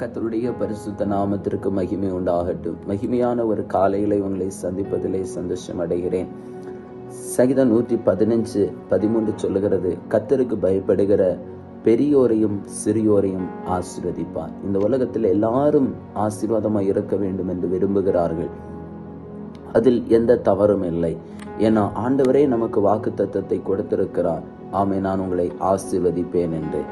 கத்தருடைய பரிசுத்த நாமத்திற்கு மகிமை உண்டாகட்டும். மகிமையான ஒரு காலையில உங்களை சந்திப்பதிலே சந்தோஷம் அடைகிறேன். சகிதம் நூற்றி பதினஞ்சு பதிமூன்று சொல்லுகிறது கத்தருக்கு பயப்படுகிற பெரியோரையும் சிறியோரையும் ஆசீர்வதிப்பார். இந்த உலகத்தில் எல்லாரும் ஆசீர்வாதமாக இருக்க வேண்டும் என்று விரும்புகிறார்கள். அதில் எந்த தவறும் இல்லை. ஏன்னா ஆண்டவரே நமக்கு வாக்கு தத்துவத்தை கொடுத்திருக்கிறார். ஆமே நான் உங்களை ஆசீர்வதிப்பேன் என்று.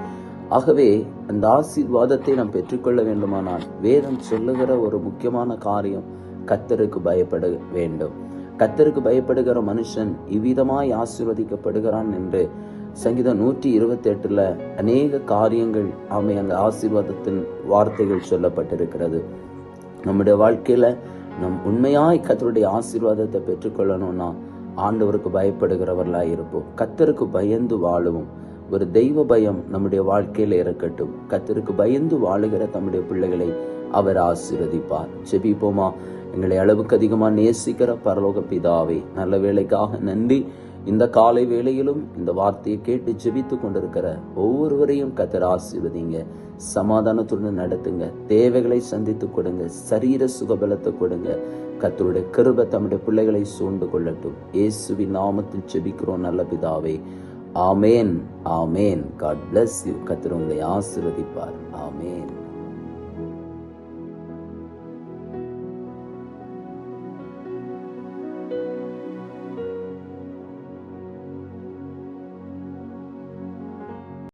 ஆகவே அந்த ஆசீர்வாதத்தை நாம் பெற்றுக்கொள்ள வேண்டுமானால் வேதம் சொல்லுகிற ஒரு முக்கியமான காரியம் கத்தருக்கு பயப்பட வேண்டும். கத்தருக்கு பயப்படுகிற மனுஷன் இவ்விதமாய் ஆசீர்வதிக்கப்படுகிறான் என்று சங்கீதம் நூற்றி இருபத்தி எட்டுல அநேக காரியங்கள் அவை அந்த ஆசீர்வாதத்தின் வார்த்தைகள் சொல்லப்பட்டிருக்கிறது. நம்முடைய வாழ்க்கையில நம் உண்மையாய் கத்தருடைய ஆசீர்வாதத்தை பெற்றுக்கொள்ளணும்னா ஆண்டவருக்கு பயப்படுகிறவர்களாய் இருப்போம். கத்தருக்கு பயந்து வாழுவோம். ஒரு தெய்வ பயம் நம்முடைய வாழ்க்கையில் இருக்கட்டும். கத்திற்கு பயந்து வாழுகிற தம்முடைய பிள்ளைகளை அவர் ஆசீர்வதிப்பார். செபிப்போமா எங்களை அளவுக்கு அதிகமாக நேசிக்கிற பரலோக பிதாவே நல்ல வேலைக்காக நன்றி. இந்த காலை வேளையிலும் இந்த வார்த்தையை கேட்டு ஜெபித்து கொண்டிருக்கிற ஒவ்வொருவரையும் கத்தர் ஆசீர்வதிங்க. சமாதானத்துடன் நடத்துங்க. தேவைகளை சந்தித்து கொடுங்க. சரீர சுகபலத்தை கொடுங்க. கத்தருடைய கிருப தம்முடைய பிள்ளைகளை சூழ்ந்து கொள்ளட்டும். இயேசுவின் நாமத்தில் ஜெபிக்கிறோம் நல்ல பிதாவே. ஆமேன் ஆமேன். காட் பிளஸ் யூ கத்திர உங்களை ஆசிர்வதிப்பார். ஆமேன்.